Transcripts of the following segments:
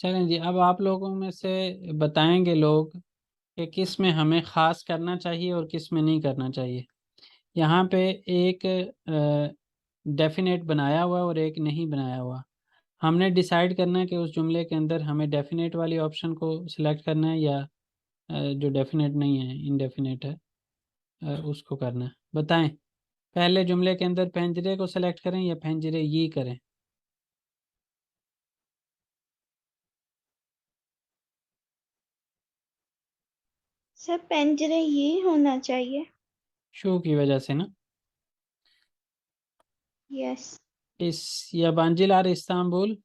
चलें जी, अब आप लोगों में से बताएँगे लोग कि किसमें हमें ख़ास करना चाहिए और किसमें नहीं करना चाहिए। यहाँ पे एक डेफिनेट बनाया हुआ और एक नहीं बनाया हुआ। हमने डिसाइड करना है कि उस जुमले के अंदर हमें डेफिनेट वाली ऑप्शन को सिलेक्ट करना है या जो डेफिनेट नहीं है इनडेफिनेट है उसको करना है। बताएँ, पहले जुमले के अंदर पेंजरे को सिलेक्ट करें या पेंजरे ये करें? सर पेंजरे ये होना चाहिए। शो की वजह से ना? यस इस yabancılar İstanbul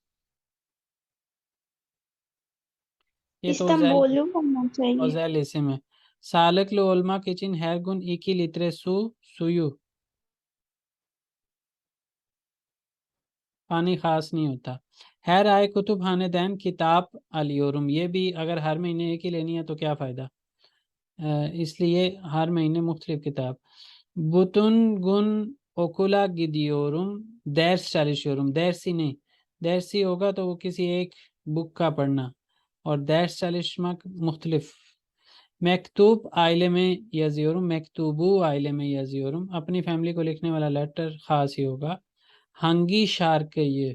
ये तो इस्तांबुल होना चाहिए। है her gün 2 litre su suyu पानी खास नहीं होता। हर आए कुतुब खानेदैन किताब अलियोरुम। ये भी अगर हर महीने एक ही लेनी है तो क्या फ़ायदा? इसलिए हर महीने मुख्तलिफ़ किताब। बुतुन गुन ओकुला गिदियोरुम, दर्स चालिशोरुम दर्सी नहीं, दर्सी होगा तो वो किसी एक बुक का पढ़ना। और दर्स चालिशमक मुख्तलिफ़। मकतूब आइले में यजियोरुम, मकतूबू आइले में यजियोरुम। अपनी फैमिली को लिखने वाला लेटर ख़ास ही होगा। हंगी शार्क ये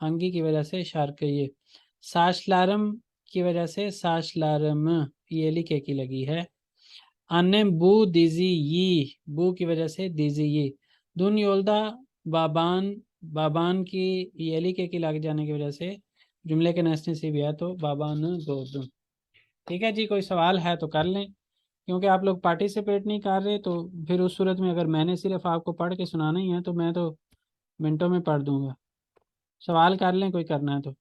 हंगी की वजह से शार्क ये साशलारम की वजह से साशलारम, ये लिखे की लगी है। अन्य बू दिजी ये, बू की वजह से दिजी ये। दुन योल्दा बाबान बाबान की ये लिखे की लग जाने की वजह से जुमले के नसने से भी है तो बाबान गोदुन ठीक है जी, कोई सवाल है तो कर लें। क्योंकि आप लोग पार्टिसिपेट नहीं कर रहे तो फिर उस सूरत में अगर मैंने सिर्फ़ आपको पढ़ के सुनाना ही है तो मैं तो मिनटों में पढ़ दूँगा। सवाल कर लें, कोई करना है तो।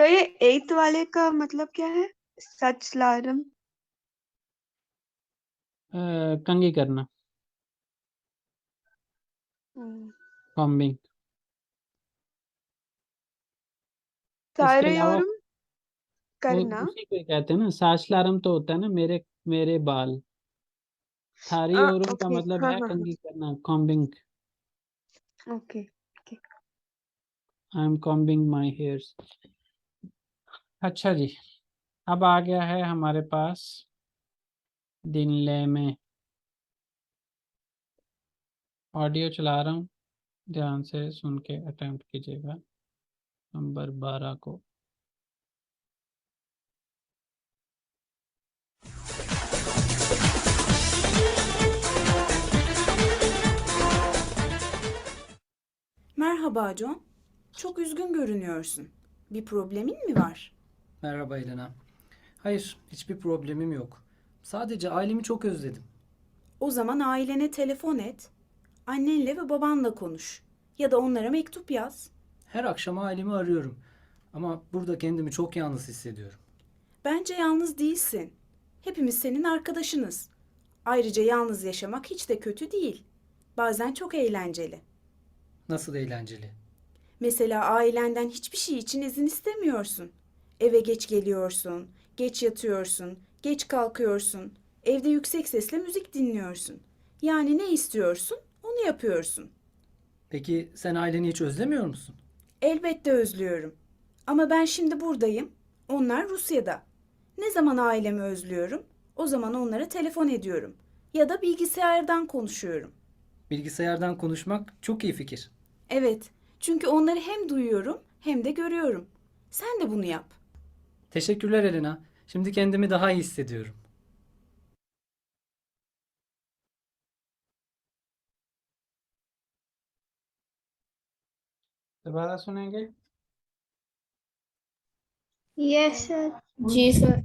सर ये एट्थ वाले का मतलब क्या है? सच लारम। कंगी करना। कॉम्बिंग वो करना। उसी को कहते हैं ना साशलारम तो होता है ना मेरे मेरे बाल। थारी आ, ओरुम का मतलब हाँ है हाँ कंगी करना कॉम्बिंग हाँ okay I am combing my hairs अच्छा जी, अब आ गया है हमारे पास दिनले में ऑडियो चला रहा हूँ, ध्यान से सुन के अटेम्प्ट कीजिएगा नंबर बारह को Merhaba John. Çok üzgün görünüyorsun. Bir problemin mi var? Merhaba Elena. Hayır, hiçbir problemim yok. Sadece ailemi çok özledim. O zaman ailene telefon et. Annenle ve babanla konuş. Ya da onlara mektup yaz. Her akşam ailemi arıyorum. Ama burada kendimi çok yalnız hissediyorum. Bence yalnız değilsin. Hepimiz senin arkadaşınız. Ayrıca yalnız yaşamak hiç de kötü değil. Bazen çok eğlenceli. Nasıl eğlenceli. Mesela ailenden hiçbir şey için izin istemiyorsun. Eve geç geliyorsun, geç yatıyorsun, geç kalkıyorsun. Evde yüksek sesle müzik dinliyorsun. Yani ne istiyorsun, onu yapıyorsun. Peki sen aileni hiç özlemiyor musun? Elbette özlüyorum. Ama ben şimdi buradayım. Onlar Rusya'da. Ne zaman ailemi özlüyorum, o zaman onlara telefon ediyorum. Ya da bilgisayardan konuşuyorum. Bilgisayardan konuşmak çok iyi fikir. Evet, çünkü onları hem duyuyorum hem de görüyorum. Sen de bunu yap. Teşekkürler Elena. Şimdi kendimi daha iyi hissediyorum. दोबारा सुनेंगे yes sir जी sir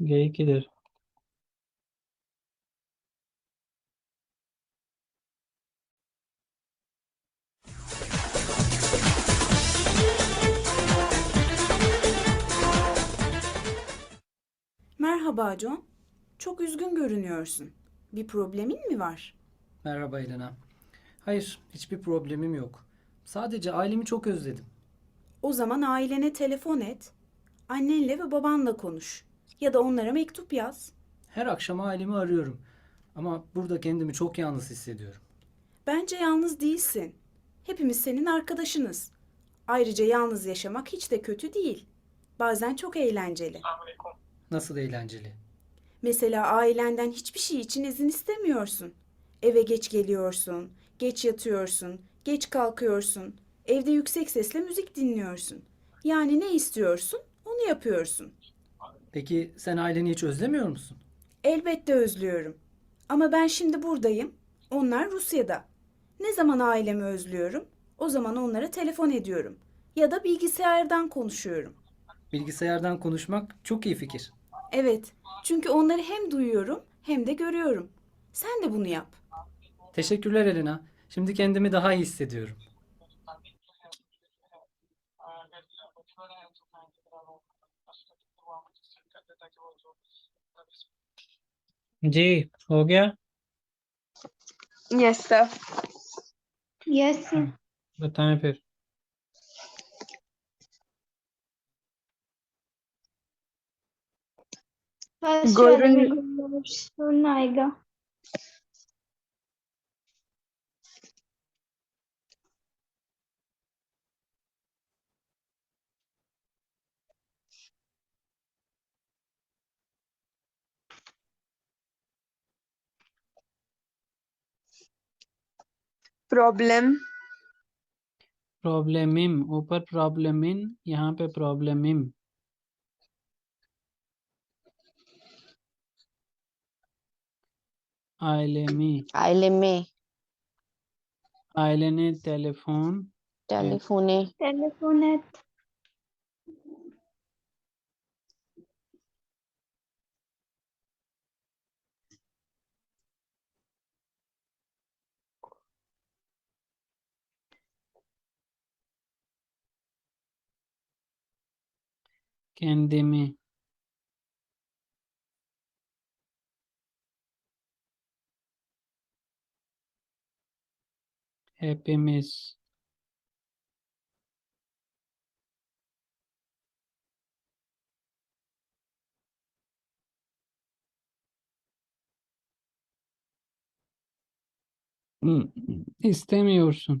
गई किधर Merhaba John. Çok üzgün görünüyorsun. Bir problemin mi var? Merhaba Elena. Hayır, hiçbir problemim yok. Sadece ailemi çok özledim. O zaman ailene telefon et, annenle ve babanla konuş ya da onlara mektup yaz. Her akşam ailemi arıyorum. Ama burada kendimi çok yalnız hissediyorum. Bence yalnız değilsin. Hepimiz senin arkadaşınız. Ayrıca yalnız yaşamak hiç de kötü değil. Bazen çok eğlenceli. Nasıl eğlenceli. Mesela ailenden hiçbir şey için izin istemiyorsun. Eve geç geliyorsun, geç yatıyorsun, geç kalkıyorsun. Evde yüksek sesle müzik dinliyorsun. Yani ne istiyorsun, onu yapıyorsun. Peki sen aileni hiç özlemiyor musun? Elbette özlüyorum. Ama ben şimdi buradayım. Onlar Rusya'da. Ne zaman ailemi özlüyorum, o zaman onlara telefon ediyorum. Ya da bilgisayardan konuşuyorum. Bilgisayardan konuşmak çok iyi fikir. Evet, çünkü onları hem duyuyorum hem de görüyorum. Sen de bunu yap. Teşekkürler Elena. Şimdi kendimi daha iyi hissediyorum. जी हो गया yes sir yes sir बताएं फिर सुन आएगा। Problem. प्रॉब्लमिम ऊपर प्रॉब्लमिन यहाँ पे प्रॉब्लमिम में। आइले ने टेलीफोन। टेलीफोने। टेलीफोनेट kendimi hepimiz istemiyorsun.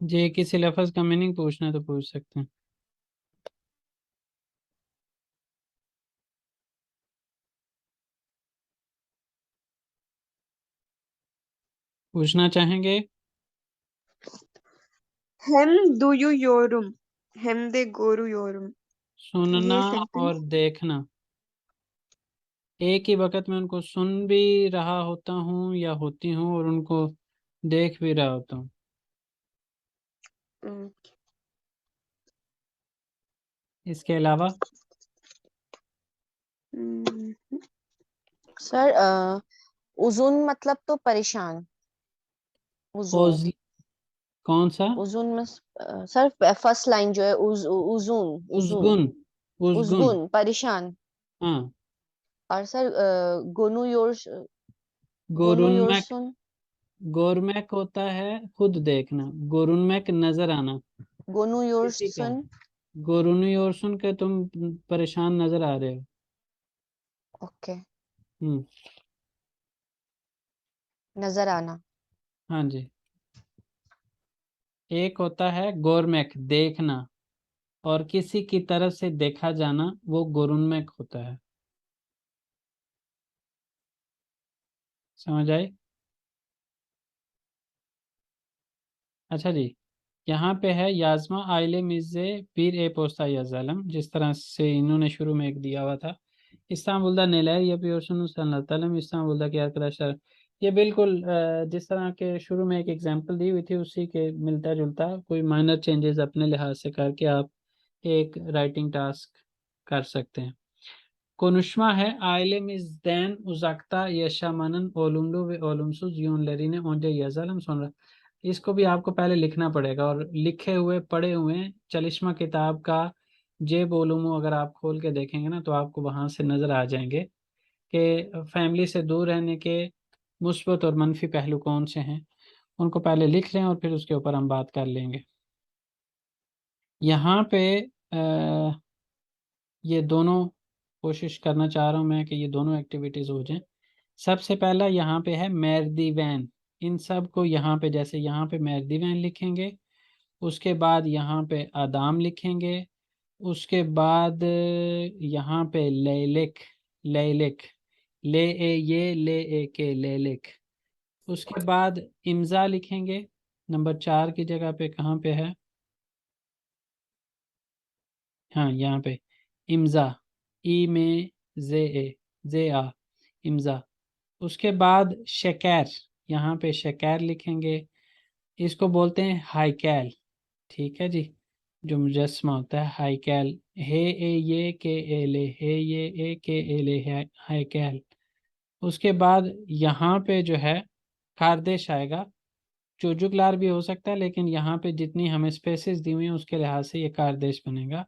जे किसी लफ्ज़ का मीनिंग पूछना है तो पूछ सकते हैं। पूछना चाहेंगे? Hem duyuyorum hem de görüyorum सुनना और देखना। एक ही वक्त में उनको सुन भी रहा होता हूँ या होती हूँ और उनको देख भी रहा होता हूँ। इसके अलावा? hmm, सर उजुन मतलब तो परेशान। उजुन। कौन सा? उजुन में सर फ़र्स्ट लाइन जो है उज उजुन उजगुन उजगुन। परेशान। हाँ। और सर गोनू योर गोरुनमैक। योरसुन। गोरमैक होता है खुद देखना गोरुनमैक नज़र आना। गोनू? योरसुन गोरुनी और सुन के तुम परेशान नज़र आ रहे हो। ओके। हम्म। नज़र आना। हाँ जी। एक होता है गोरमेक देखना। और किसी की तरफ़ से देखा जाना वो गोरुनमेक होता है। समझ आई? अच्छा जी, यहाँ पे है याजमा आयले मिजे पीर ए पोस्ता याजालम जिस तरह से इन्होंने शुरू में एक दिया हुआ था। इस्तांबुल दा या पियोसन सल्लतलम इस्तांबुल दा क्या करा, सर? ये बिल्कुल जिस तरह के शुरू में एक एग्जांपल दी हुई थी, उसी के मिलता जुलता कोई माइनर चेंजेस अपने लिहाज से करके आप एक राइटिंग टास्क कर सकते हैं। कोनुश्मा है आयलम इज़ दैन उजाकता यशा मनन वे ओलमसुज यून लेरी ओंजे यजालम सुन इसको भी आपको पहले लिखना पड़ेगा और लिखे हुए पढ़े हुए चलिश्मा किताब का जे बोलूमो अगर आप खोल के देखेंगे ना तो आपको वहाँ से नज़र आ जाएँगे कि फैमिली से दूर रहने के मुस्बत और मनफी पहलू कौन से हैं। उनको पहले लिख लें और फिर उसके ऊपर हम बात कर लेंगे। यहाँ पे अ, ये दोनों कोशिश करना चाह रहा हूँ मैं कि ये दोनों एक्टिविटीज़ हो जाएँ। सबसे पहला यहाँ पे है मैरदी वैन। इन सबको यहाँ पे, जैसे यहाँ पे मैरदी वैन लिखेंगे, उसके बाद यहाँ पे आदाम लिखेंगे, उसके बाद यहाँ पे लेलिक लेलिक, ले ए ये, ले ए के, लेलिक, उसके बाद इम्ज़ा लिखेंगे, नंबर चार की जगह पे कहाँ पे है? हाँ यहाँ पे, इम्ज़ा, ई में जे ए, जे आ, इम्ज़ा, उसके बाद शकर यहाँ पे शकर लिखेंगे। इसको बोलते हैं हाइकैल। ठीक है जी? जो मुजस्मा होता है, हाइकैल। हे, ए, ये, के, ए, ले। हे, ये, ए, के, ए, ले। हाइकैल। उसके बाद यहाँ पे जो है कारदेश आएगा। चोजुकलार भी हो सकता है, लेकिन यहाँ पे जितनी हमें स्पेसेस दी हुई हैं, उसके लिहाज से ये कारदेश बनेगा।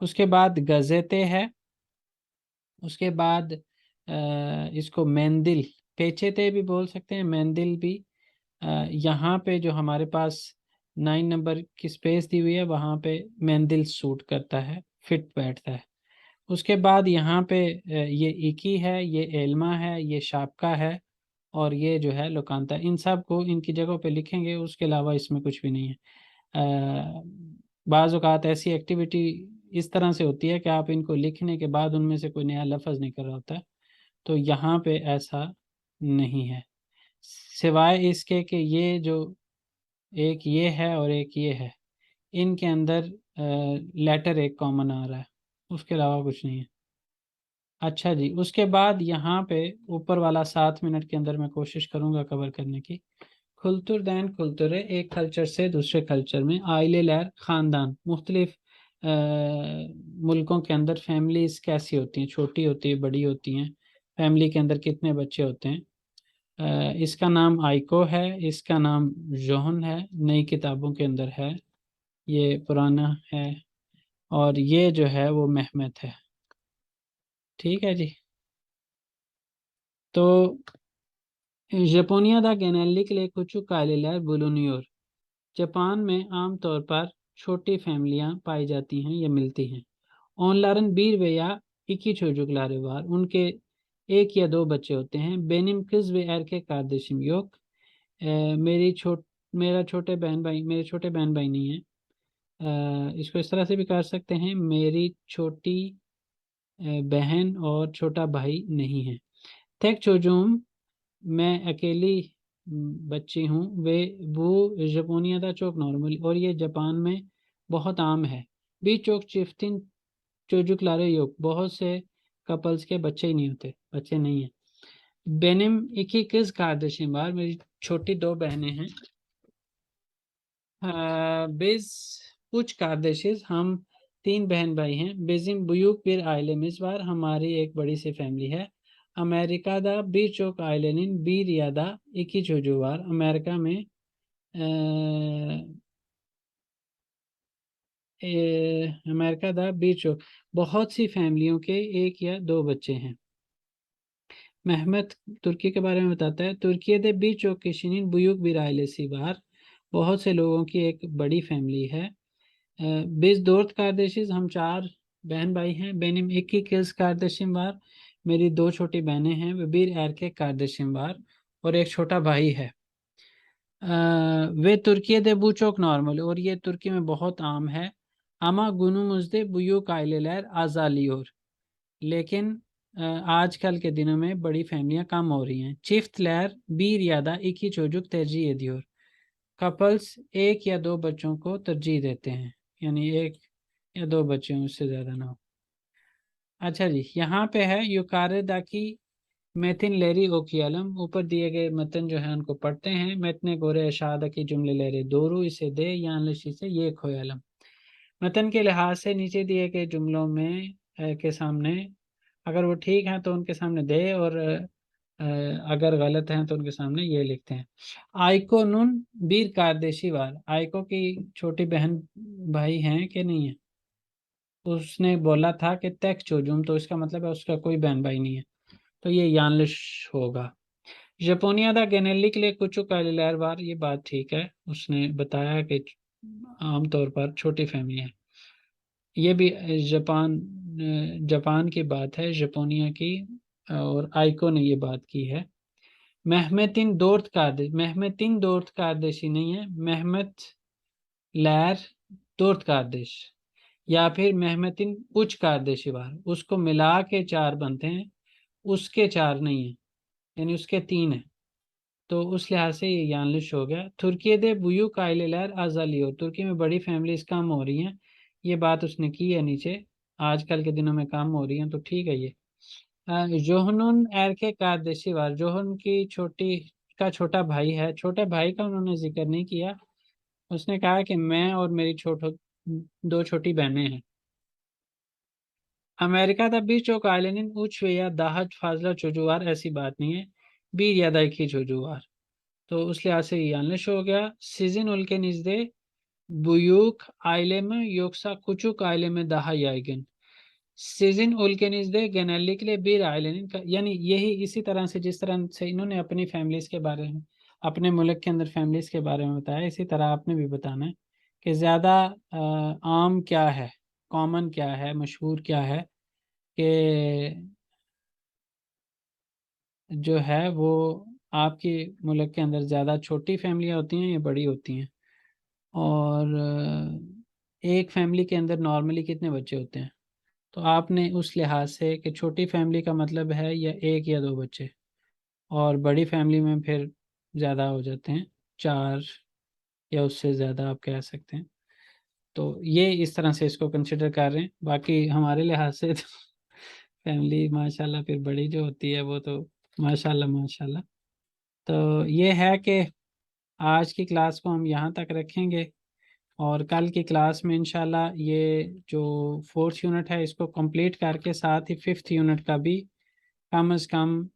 उसके बाद गज़ेते है। उसके बाद इसको मेंदिल। पेचेते भी बोल सकते हैं, मेंदिल भी। यहाँ पे जो हमारे पास नाइन नंबर की स्पेस दी हुई है, वहाँ पे मेंदिल सूट करता है, फिट बैठता है। उसके बाद यहाँ पे ये इकी है, ये एल्मा है, ये शापका है, और ये जो है लोकांता। इन सबको इनकी जगहों पे लिखेंगे, उसके अलावा इसमें कुछ भी नहीं है। बाज़ ऐसी एक्टिविटी इस तरह से होती है कि आप इनको लिखने के बाद उनमें से कोई नया लफ्ज़ निकल रहा होता है। तो यहाँ पे ऐसा नहीं है। सिवाय इसके कि ये जो एक ये है और एक ये है, इनके अंदर लेटर एक कॉमन आ रहा है, उसके अलावा कुछ नहीं है। अच्छा जी, उसके बाद यहाँ पे ऊपर वाला सात मिनट के अंदर मैं कोशिश करूँगा कवर करने की। खुलतुर दैन खुलतुरे एक कल्चर से दूसरे कल्चर में, आइले लहर ख़ानदान, मुख्तलिफ़ मुल्कों के अंदर फैमिलीज़ कैसी होती हैं? छोटी होती है, बड़ी होती हैं? फैमिली के अंदर कितने बच्चे होते हैं? इसका नाम आइको है, इसका नाम जोहन है, नई किताबों के अंदर है, ये पुराना है, और ये जो है वो महमद है। ठीक है जी। तो जापानिया genellikle लिए küçük aileler bulunuyor जापान में आमतौर पर छोटी फैमिलियाँ पाई जाती हैं या मिलती हैं। Onların bir veya iki çocukları var. उनके एक या दो बच्चे होते हैं। benim kız ve erkek kardeşim yok अ, मेरी छोट मेरा छोटे बहन भाई मेरे छोटे बहन भाई नहीं है। इसको इस तरह से भी कर सकते हैं मेरी छोटी बहन और छोटा भाई नहीं है। tek çocuğum मैं अकेली बच्ची हूँ। वे वो जापानियादा चौक normal और ये जापान में बहुत आम है। birçok çiftin çocukları योग बहुत से कपल्स के बच्चे ही नहीं होते, बच्चे नहीं है। बहने एक ही किस कारदर्शी बार मेरी छोटी दो बहने हैं। हाँ, बेज कुछ कारदर्शीज हम तीन बहन भाई हैं। बेजिम बुयुक पिर आयले में बार हमारी एक बड़ी सी फैमिली है। अमेरिका दा बी चौक आयले निन बी रियादा एक ही छोजो बार अमेरिका में अमेरिका दा बी चौक बहुत सी फैमिलियों के एक या दो बच्चे हैं। महमद तुर्की के बारे में बताता है तुर्की दे बीच ओकेशनिन बुयुक बिरायले सी बार। बहुत से लोगों की एक बड़ी फैमिली है। बिज दोर्त कारदेशिज हम चार बहन भाई हैं बेनिम एक ही किल्स कारदेशिम बार मेरी दो छोटी बहनें हैं वे बीर एर के कारदेशिम बार और एक छोटा भाई है। आ, वे तुर्की दे बूचोक नॉर्मल और ये तुर्की में बहुत आम है। Ama günümüzde büyük aileler azalıyor. E, आजकल के दिनों में बड़ी फैमिलियाँ कम हो रही हैं çiftler bir ya da iki çocuk tercih ediyor. Couples एक या दो बच्चों को तरजीह देते हैं यानी एक या दो बच्चे हों, उससे ज़्यादा ना हो अच्छा जी यहाँ पे है युकारेदा की मेथिन लेरी ओकियालम ऊपर दिए गए मतन जो है उनको पढ़ते हैं मेतने गोरे अशादा की जुमले लेरे दोरू इसे दे या से ये खोयालम मतन के लिहाज से नीचे दिए गए जुमलों में के सामने, अगर वो ठीक हैं तो उनके सामने दे और अगर गलत हैं तो उनके सामने ये लिखते हैं। आइको नुन बीर कारदेशी वार। आइको की छोटी बहन भाई हैं कि नहीं है? उसने बोला था कि तक चोजुम तो इसका मतलब है उसका कोई बहन भाई नहीं है। तो ये यानलिश होगा। जपोनिया दा गेनेली के लिए कुछ कैलिलर बार ये बात ठीक है। उसने बताया कि आमतौर पर छोटी फैमिली है। ये भी जापान जापान की बात है, जपोनिया की और आइको ने ये बात की है। महमतिन दोर्त कार्देश महमतिन दोर्त कार्देशी नहीं है, महमत लैर दोर्त कार्देश या फिर महमतिन उच्च कार्देशी बार। उसको मिला के चार बनते हैं, उसके चार नहीं है, यानी उसके तीन है। तो उस लिहाज से ये यानलिश हो गया। तुर्की दे बुयू काइलेलर अजालियो तुर्की में बड़ी फैमिलीज़ कम हो रही हैं। ये बात उसने की है नीचे। आजकल के दिनों में कम हो रही हैं तो ठीक है ये। जोहनुन एर के कार्देशी वार। जोहन की छोटी, का छोटा भाई है। छोटे भाई का उन्होंने ज़िक्र नहीं किया। उसने कहा कि मैं और मेरी छोटो, दो छोटी बहनें हैं। Amerika'da birçok ailenin üç veya daha fazla çocuğu var ऐसी बात नहीं है। भी ज़्यादा एक ही जुजुवार तो उस लिहाज से यानिश हो गया। सीज़न उल के निजदे आयले में, योक्सा कुचुक आयले में दहा याइगन सीज़न उल के निजदे के लिए बीर आयले यानी यही इसी तरह से जिस तरह से इन्होंने अपनी फैमिलीज़ के बारे में, अपने मुल्क के अंदर फैमिलीज़ के बारे में बताया, इसी तरह आपने भी बताना है कि ज़्यादा आम क्या है, कॉमन क्या है, मशहूर क्या है कि जो है वो आपके मुल्क के अंदर ज़्यादा छोटी फैमिलियाँ होती हैं या बड़ी होती हैं? और एक फैमिली के अंदर नॉर्मली कितने बच्चे होते हैं? तो आपने उस लिहाज से कि छोटी फैमिली का मतलब है या एक या दो बच्चे? और बड़ी फैमिली में फिर ज़्यादा हो जाते हैं, चार या उससे ज़्यादा आप कह सकते हैं। तो ये इस तरह से इसको कंसिडर कर रहे हैं। बाकी हमारे लिहाज से तो फैमिली माशाल्लाह फिर बड़ी जो होती है वो तो माशाल्लाह माशाल्लाह। तो ये है कि आज की क्लास को हम यहाँ तक रखेंगे और कल की क्लास में इंशाल्लाह ये जो फोर्थ यूनिट है, इसको कंप्लीट करके साथ ही फिफ्थ यूनिट का भी कम अज़ कम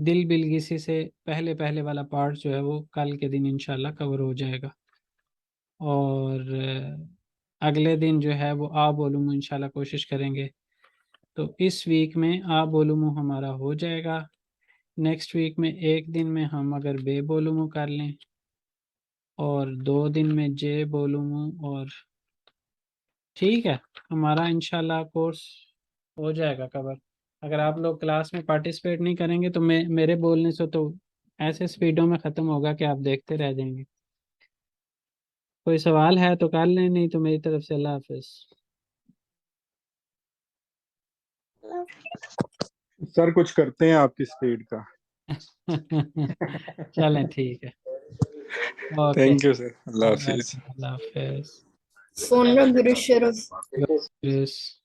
दिल बिलगिसी से पहले पहले वाला पार्ट जो है वो कल के दिन इंशाल्लाह कवर हो जाएगा। और अगले दिन जो है वो आ बोलूँ इंशाल्लाह कोशिश करेंगे। तो इस वीक में आ बोलूँ हमारा हो जाएगा। नेक्स्ट वीक में एक दिन में हम अगर बे बोलूँ कर लें और दो दिन में जे बोलूँ और ठीक है, हमारा इंशाल्लाह कोर्स हो जाएगा कवर। अगर आप लोग क्लास में पार्टिसिपेट नहीं करेंगे तो मैं, मेरे बोलने से तो ऐसे स्पीडों में ख़त्म होगा कि आप देखते रह जाएँगे। कोई सवाल है तो कर लें, नहीं तो मेरी तरफ़ से अल्लाह हाफिज़। सर कुछ करते हैं आपकी स्पीड का। चलें ठीक है। थैंक यू सर अल्लाह हाफिज अल्लाह हाफिज़ फ़ोन नंबर Görüşürüz.